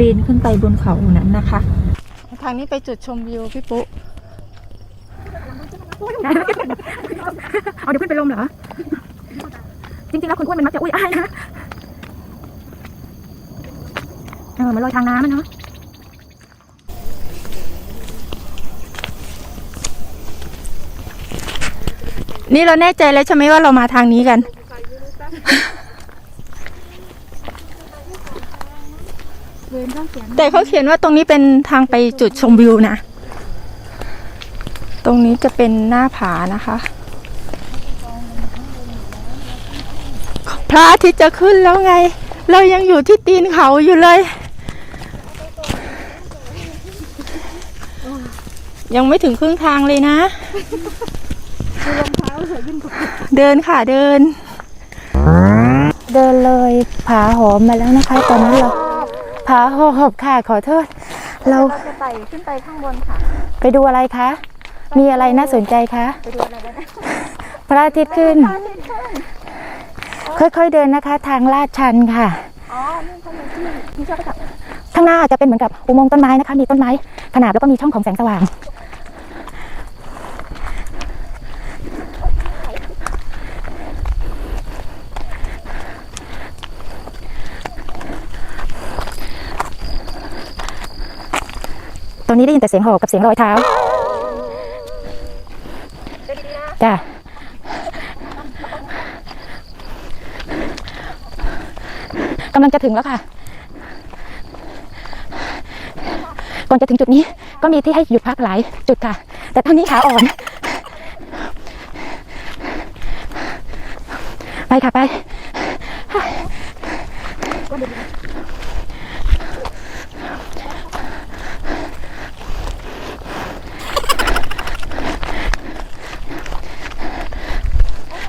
จะปีนขึ้นไปบนเขานั้นนะคะ ทางนี้ไปจุดชมวิวพี่ปุ๊เอาเดี๋ยวขึ้นไปลมเหรอ จริงๆแล้วคนอ้วนมันมักจะอุ้ยอ้ายนะเออเหมันลอยทางน้ำอะเนาะนี่เราแน่ใจแล้วใช่ไหมว่าเรามาทางนี้กัน แต่เขาเขียนว่าตรงนี้เป็นทางไปจุดชมวิวนะ ตรงนี้จะเป็นหน้าผานะคะ พระอาทิตย์จะขึ้นแล้วไง เรายังอยู่ที่ตีนเขาอยู่เลย ยังไม่ถึงครึ่งทางเลยนะ เดินค่ะเดิน เดินเลยผาหอมมาแล้วนะคะ ตอนนี้เรา ผาหอบค่ะขอโทษเราจะไต่ขึ้นไปข้างบนค่ะ ไปดูอะไรคะ มีอะไรน่าสนใจคะ ไปดูอะไรแล้วนะพระอาทิตย์ขึ้นค่อยๆเดินนะคะ ทางลาดชันค่ะ อ๋อนี่เขามีที่ที่ชอบไปกับข้างหน้าจะเป็นเหมือนกับอุโมงค์ต้นไม้นะคะ มีต้นไม้ขนาดแล้วก็มีช่องของแสงสว่าง ตรงนี้ได้ยินแต่เสียงหอบกับเสียงรอยเท้าจ้ะกำลังจะถึงแล้วค่ะ ก่อนจะถึงจุดนี้ก็มีที่ให้หยุดพักหลายจุดค่ะ แต่ตอนนี้ขาอ่อน ไปค่ะไป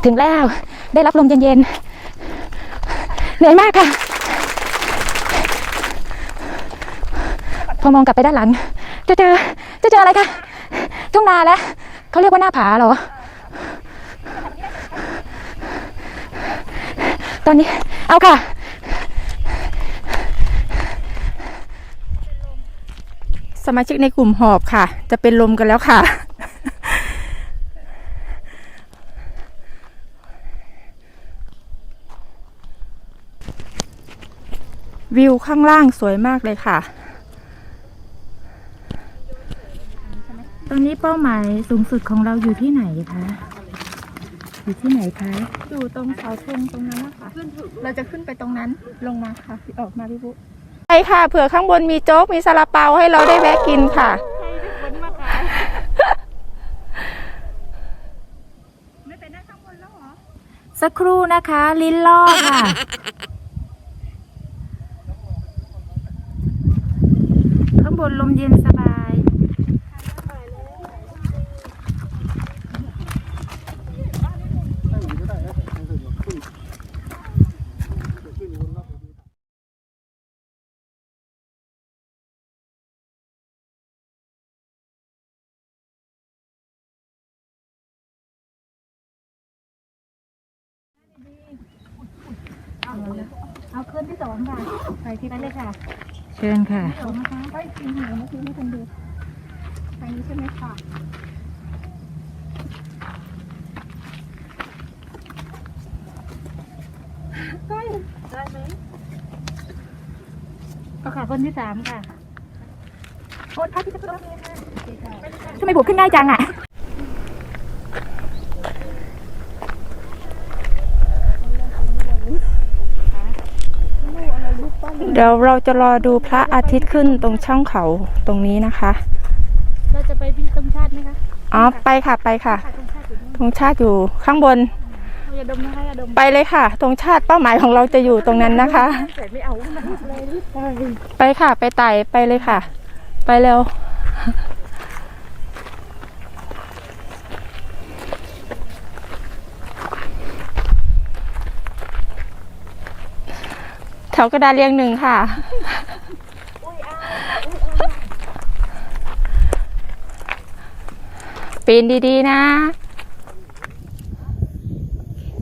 ถึงแล้ว ได้รับลมเย็นๆ เหนื่อยมากค่ะ พอมองกลับไปด้านหลัง จะเจอ จะเจออะไรคะ ทุ่งนาแล้ว เขาเรียกว่าหน้าผาเหรอ ตอนนี้ เอาค่ะสมาชิกในกลุ่มหอบค่ะ จะเป็นลมกันแล้วค่ะ วิวข้างล่างสวยมากเลยค่ะ ตอนนี้เป้าหมายสูงสุดของเราอยู่ที่ไหนคะ อยู่ที่ไหนคะ อยู่ตรงเสาธงตรงนั้นนะคะเราจะขึ้นไปตรงนั้นลงมาค่ะ ออกมาพี่บุ๊ไปค่ะ เผื่อข้างบนมีโจ๊ก มีซาลาเปาให้เราได้แวะกินค่ะ สักครู่นะคะ ลิ้นล่อค่ะ ข้าง บนลมเย็นสบาย เอาเคลื่อนที่สองค่ะ ไปที่ไปเลยค่ะ เชิญค่ะสองนะคะไปกินหมูเมื่อกี้ไม่ทันดูทางนี้ใช่ไหมค่ะก็ค่ะคนที่สามค่ะโอ้ท่าที่จะขึ้นทำไมผมขึ้นได้จังอะ ดี๋ยวเราจะรอดูพระอาทิตย์ขึ้นตรงช่องเขาตรงนี้นะคะ เราจะไปพิธงชาติไหมคะอ๋อไปค่ะไปค่ะค่ะธงชาติอยู่นี่ธงชาติอยู่ข้างบนเอาอย่าดมนะคะอย่าดมไปเลยค่ะธงชาติเป้าหมายของเราจะอยู่ตรงนั้นนะคะเสร็จไม่เอาเลยรีบไปไปค่ะไปไต่ไปเลยค่ะ ไปเร็ว แถวกระดาษเรียงหนึ่งค่ะ ปีนดีๆนะ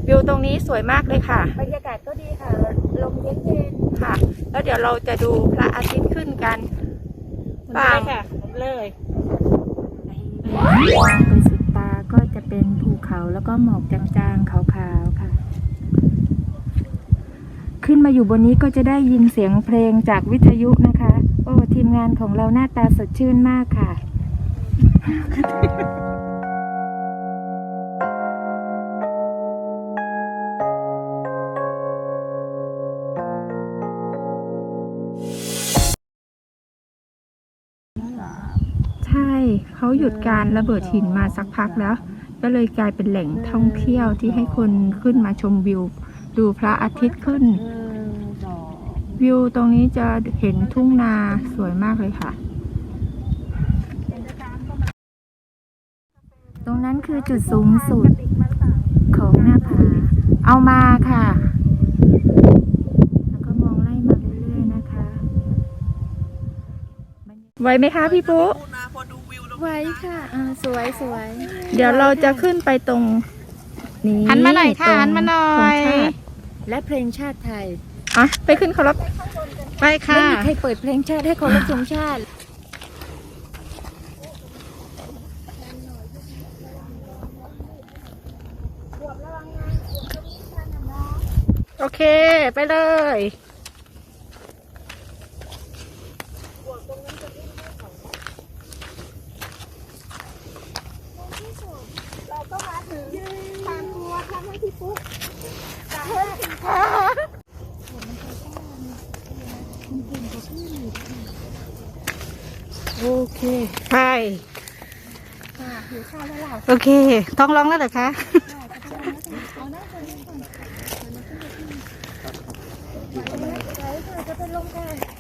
ปีวิวตรงนี้สวยมากเลยค่ะ บรรยากาศก็ดีค่ะ ลมเย็นเย็นค่ะ แล้วเดี๋ยวเราจะดูพระอาทิตย์ขึ้นกันๆป่าค่ะเลยไปสุดตาก็จะเป็นภูเขาแล้วก็หมอกจางๆขาวๆค่ะ ขึ้นมาอยู่บนนี้ก็จะได้ยินเสียงเพลงจากวิทยุนะคะ โอ้ทีมงานของเราหน้าตาสดชื่นมากค่ะใช่เขาหยุดการระเบิดหินมาสักพักแล้ว ก็เลยกลายเป็นแหล่งท่องเที่ยวที่ให้คนขึ้นมาชมวิว ดูพระอาทิตย์ขึ้น วิวตรงนี้จะเห็นทุ่งนาสวยมากเลยค่ะ ตรงนั้นคือจุดสูงสุดของหน้าผา เอามาค่ะ แล้วก็มองไล่มาเรื่อยๆนะคะ ไว้ไหมคะพี่ปุ๊ไว้ค่ะอ่าสวยสวยเดี๋ยวเราจะขึ้นไปตรงนี้หันมาหน่อยค่ะตรงหันมาหน่อยธงชาติและเพลงชาติไทย อะไปขึ้นเคารพไปค่ะไม่มีใครเปิดเพลงชาติให้เคารพธงชาติ โอเค ไปเลย โอเคไปโอเค ท้องร้องแล้วเหรอคะ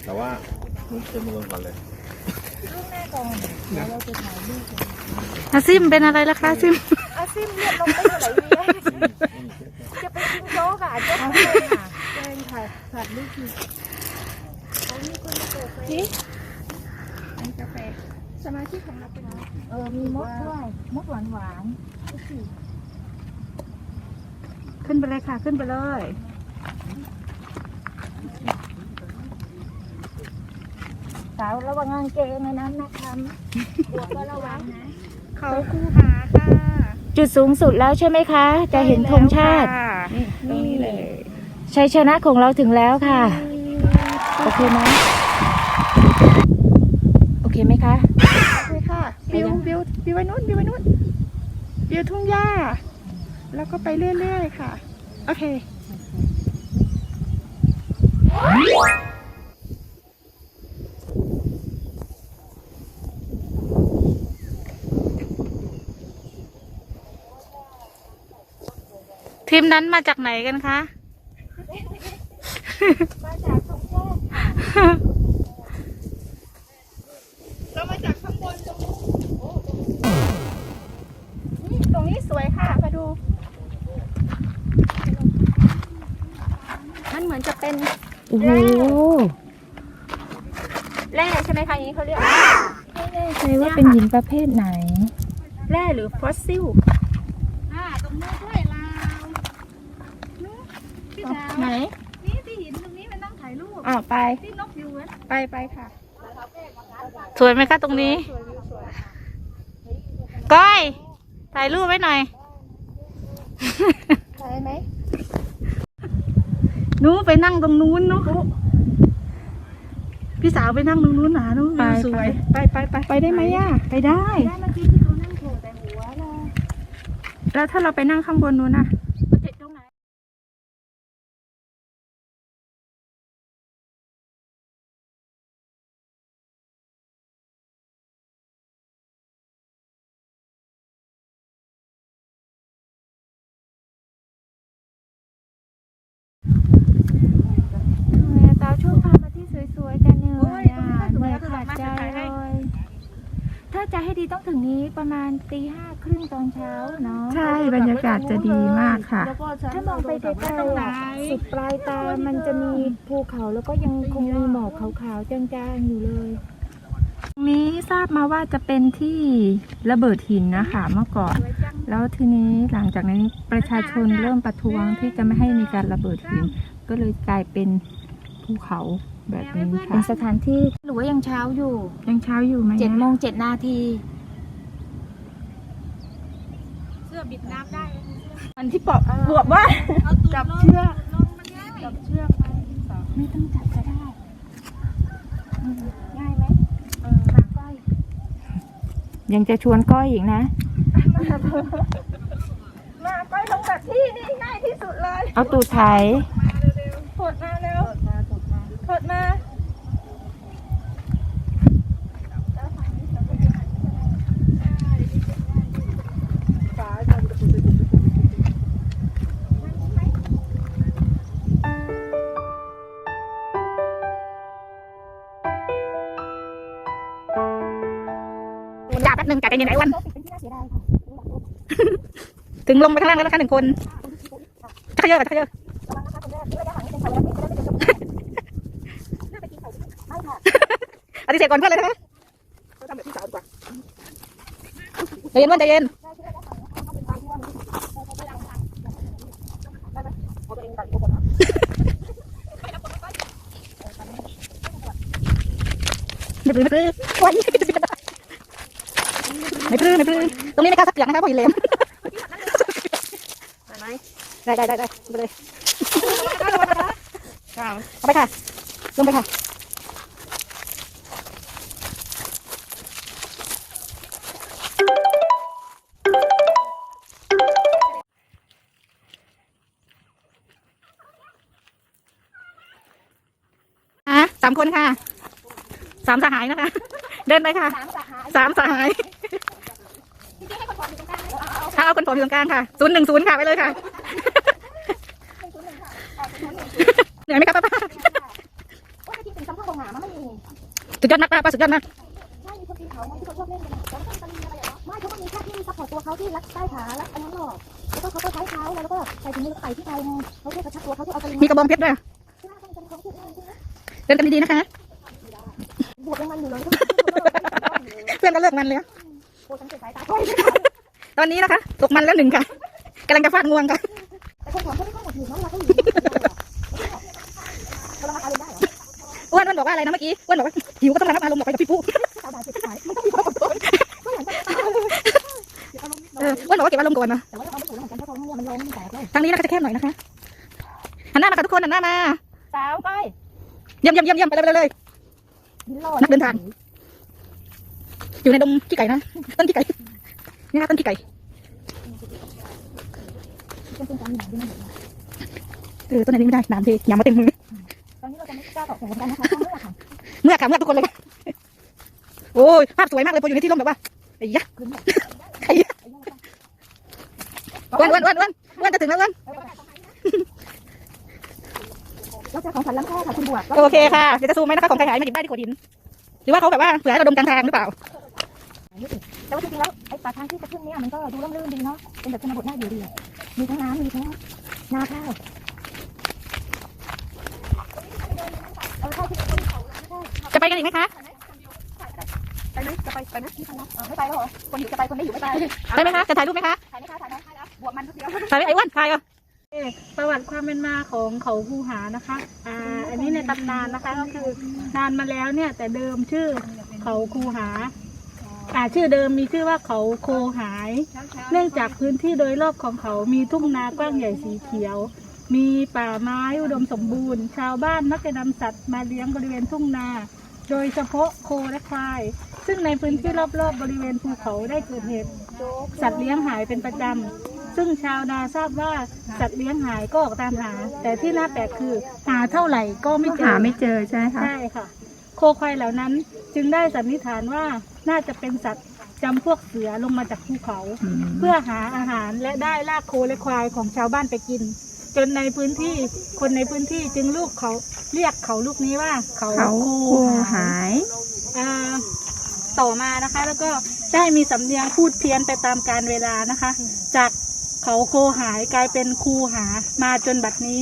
แต่ว่าเต็มเมืองก่อนเลยอาซิมเป็นอะไรล่ะคะซิมอาซิมเรียบลงไปเท่าไหร่เนี่ยจะไปกินโจ๊กอะจะไปค่ะแกงค่ะผัดลูกชิ้นเขามีคนมาเปิดเพลง กาแฟสมาชิกของเราเป็นเออ มีมดด้วยมดหวานหวานขึ้นไปเลยค่ะ ขึ้นไปเลยสาวระวังกางเกงในนั้นนะคะหัวก็ระวังนะ เขาคูหาค่ะ จุดสูงสุดแล้วใช่ไหมคะ จะเห็นธงชาติ นี่ตรงนี้เลย ชัยชนะของเราถึงแล้วค่ะ โอเคไหมโอเคไหมคะ โอ เคค่ะวิววิววิวไว้นู้นวิวไว้นู้นวิวทุ่งหญ้า แล้วก็ไปเรื่อยๆค่ะ โอเค ทีมนั้นมาจากไหนกันคะ มาจากธงชาติเรามาจากข้างบนตรงนู้นโอ้ตรงนี้นี่ตรงนี้สวยค่ะ มาดู มันเหมือนจะเป็น โอ้โหแร่ใช่ไหมคะอย่างนี้เขาเรียกไม่แน่ใจว่าเป็นหินประเภทไหน แร่หรือฟอสซิลอ่าตรงนู้นด้วยลาวนู้นพี่สาวไหนนี่ที่หินตรงนี้มันนั่งถ่ายรูปอ้าวไปที่นกอยู่อะไปไปค่ะ สวยไหมคะตรงนี้ ก้อย ถ่ายรูปไว้หน่อยใช่ไหมห นู้ไปนั่งตรงนู้นเนาะพี่สาวไปนั่งตรงนู้นหนานู้นไปวิวสวย ไปไปไปไปได้ไหมอะไปได้ได้เมื่อกี้ที่เขานั่งโผล่แต่หัวเราแล้วถ้าเราไปนั่งข้างบนนู้นน่ะ มันติดตรงไหน ตาช่วงพามาที่สวยๆกันเหนื่อยอะเหนื่อยขาดใจเลย ถ้าจะให้ดีต้องถึงนี้ประมาณตีห้าครึ่งตอนเช้าเนาะใช่บรรยากาศจะดีมากค่ะ ถ้ามองไปไกลๆอะสุดปลายตามันจะมีภูเขาแล้วก็ยังคงมีหมอกขาวๆจางๆอยู่เลยตรงนี้ทราบมาว่าจะเป็นที่ระเบิดหินนะคะเมื่อก่อน แล้วทีนี้หลังจากนั้นประชาชนเริ่มประท้วงที่จะไม่ให้มีการระเบิดหิน ก็เลยกลายเป็นภูเขา แบบนี้เป็ค่ะนสถานที่หรือว่ายังเช้าอยู่ ยังเช้าอยู่ไหมเจ็ดนะโมงเจ็ดนาทีเสื้อบิดน้ำได้มันที่ปอบปวบว่าเอาตูดจับลงเชือกลงมันง่ายจับเชือกไหมไม่ต้องจับก็ได้อืมง่ายไหมเออมาก้อยยังจะชวนก้อยอีกนะมาก้อยลงแบบที่นี่ง่ายที่สุดเลย เอาตูดไถถดมาเร็ว ถดมาจ่าแป๊บนึงจ่าใจเย็นไอ้วันเป็นที่น่าเสียดายค่ะถึงลงไปข้างล่างแล้วนะคะหนึ่งคนชักเยอะชักเยอะ ปฏิเสธก่อนเพื่อนเลยนะคะใจเย็นวันใจเย็นไม่ปลื้มไม่ปลื้มวันไม่ปลื้มไม่ปลื้มตรงนี้ไม่กล้าสักเสียงนะคะเพราะหินเหลมได้ได้ได้ได้ไปเลยเอาไปค่ะลงไปค่ะามคนค่ะ สามสหายนะคะ เดินไปค่ะ สามสหายถ้าเอาคนผอมอยู่ตรงกลางค่ะศูนย์หนึ่งศูนย์ค่ะไปเลยค่ะเหนื่อยไหมครับป้าป้าสุดยอดมากป้าป้าสุดยอดมากไม่เขาก็มีแค่ที่ซัพพอร์ตตัวเขาที่รัดใต้ขารัดอันนั้นหรอกแล้วก็เขาก็ใช้เท้าแล้วก็ใส่ถุงมือใส่ที่ไกลไงเขาแค่กระชับตัวเขาที่เอาสลิงมีกระบองเพชรด้วย เดินกันดีๆนะคะบวกยังมันอยู่เลยเพื่อนก็เลิกมันเลยอะโอ้สังเกตสายตาตอนนี้นะคะตกมันแล้วหนึ่งค่ะกำลังจะฟาดงวงค่ะแต่คนผอมเขาไม่ต้องหมดหิวเนาะเราก็อยู่เราทำอะไรได้เหรออ้วนอ้วนบอกว่าอะไรนะเมื่อกี้อ้วนบอกว่าหิวก็ต้องระงับอารมณ์บอกไปกับพี่ปุ๊ชาวบ้านเจ็บสายมันต้องมีความอดทนไม่อย่างนั้นเอออ้วนบอกว่าเก็บอารมณ์ก่อนนะแต่ว่าเราไม่ถูกเหมือนกันเพราะท้องเนี่ยมันร้องมันแตกเลยทางนี้นะคะจะแคบหน่อยนะคะหันหน้ามาค่ะทุกคนหันหน้ามาสาวก้อย เยี่ยมเยี่ยมเยี่ยมเยี่ยมไปเลยไปเลยนลอยนักเดินทาง อยู่ในดงขี้ไก่นะต้นขี้ไก่นี่ค่ะต้นขี้ไก่เป็นเป็นการหนาด้วยนออต้นไหนไม่ได้น้ำเทยำมาเต็มมือตอนนี้เราจะไม่กล้าตอบแทนกันนะคะเมื่อค่ะเมื่อทุกคนเลยค่ะโอ้ยภาพสวยมากเลยพออยู่ในที่ร่มแบบว่าไอ้ยะไอ้ยะอ้วนอ้วนอ้วนอ้วนอ้วนจะถึงแล้วอ้วน จะของขวัญล้ำแค่ค่ะคุณบวโอเคค่ะ เดี๋ยวจะซูมไหมนะคะของใครหายมาหยิบได้ที่โขดหิน หรือว่าเขาแบบว่าเผื่อให้เราดมกลางทางหรือเปล่า แต่ว่าจริงๆแล้วไอ้ป่าทางที่จะขึ้นเนี่ยมันก็ดูร่มรื่นดีเนาะ เป็นแบบชนบทน่าอยู่ดี มีทั้งน้ำมีทั้งนาข้าวจะไปกันอีกไหมคะไปไหมจะไปไปไหมไม่ไปแล้วเหรอ คนอยู่จะไปคนไม่อยู่ไม่ไป ไปไหมคะ จะถ่ายรูปไหมคะ ถ่ายไหมคะถ่ายไหมถ่ายแล้วบวกมันทุกเดียวถ่ายไหมไอ้อ้วนถ่ายเห ประวัติความเป็นมาของเขาคูหานะคะอ่าอันนี้ในตำนานนะคะก็คือนานมาแล้วเนี่ยแต่เดิมชื่อเขาคูหาอ่าชื่อเดิมมีชื่อว่าเขาโคหาย เนื่องจากพื้นที่โดยรอบของเขามีทุ่งนากว้างใหญ่สีเขียว มีป่าไม้อุดมสมบูรณ์ ชาวบ้านมักจะนำสัตว์มาเลี้ยงบริเวณทุ่งนา โดยเฉพาะโคและควาย ซึ่งในพื้นที่รอบๆบบริเวณภูเขาได้เกิดเหตุ สัตว์เลี้ยงหายเป็นประจำ ซึ่งชาวนาทราบว่าสัตว์เลี้ยงหายก็ออกตามหา แต่ที่น่าแปลกคือหาเท่าไหร่ก็ไม่เจอหาไม่เจอใช่ไหมคะใช่ค่ะ โคควายเหล่านั้นจึงได้สันนิษฐานว่าน่าจะเป็นสัตว์จำพวกเสือลงมาจากภูเขาอืมเพื่อหาอาหารและได้ลากโคและควายของชาวบ้านไปกิน จนในพื้นที่คนในพื้นที่จึงลูกเขาเรียกเขาลูกนี้ว่าเขาเขาโคคู่หาหายอ่าต่อมานะคะ แล้วก็ได้มีสำเนียงพูดเพี้ยนไปตามการเวลานะคะ จาก เขาโคหายกลายเป็นคูหามาจนบัดนี้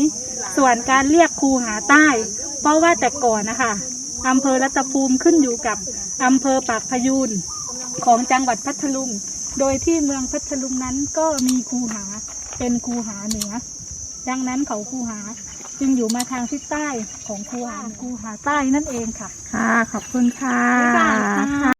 ส่วนการเรียกคูหาใต้ เพราะว่าแต่ก่อนนะคะอำเภอรัตภูมิขึ้นอยู่กับอำเภอปากพยูนของจังหวัดพัทลุง โดยที่เมืองพัทลุงนั้นก็มีคูหาเป็นคูหาเหนือ ดังนั้นเขาคูหาจึงอยู่มาทางทิศใต้ของคูหาคูหาใต้นั่นเองค่ะ ค่ะ ขอบคุณค่ะบ๊ายบายค่ะ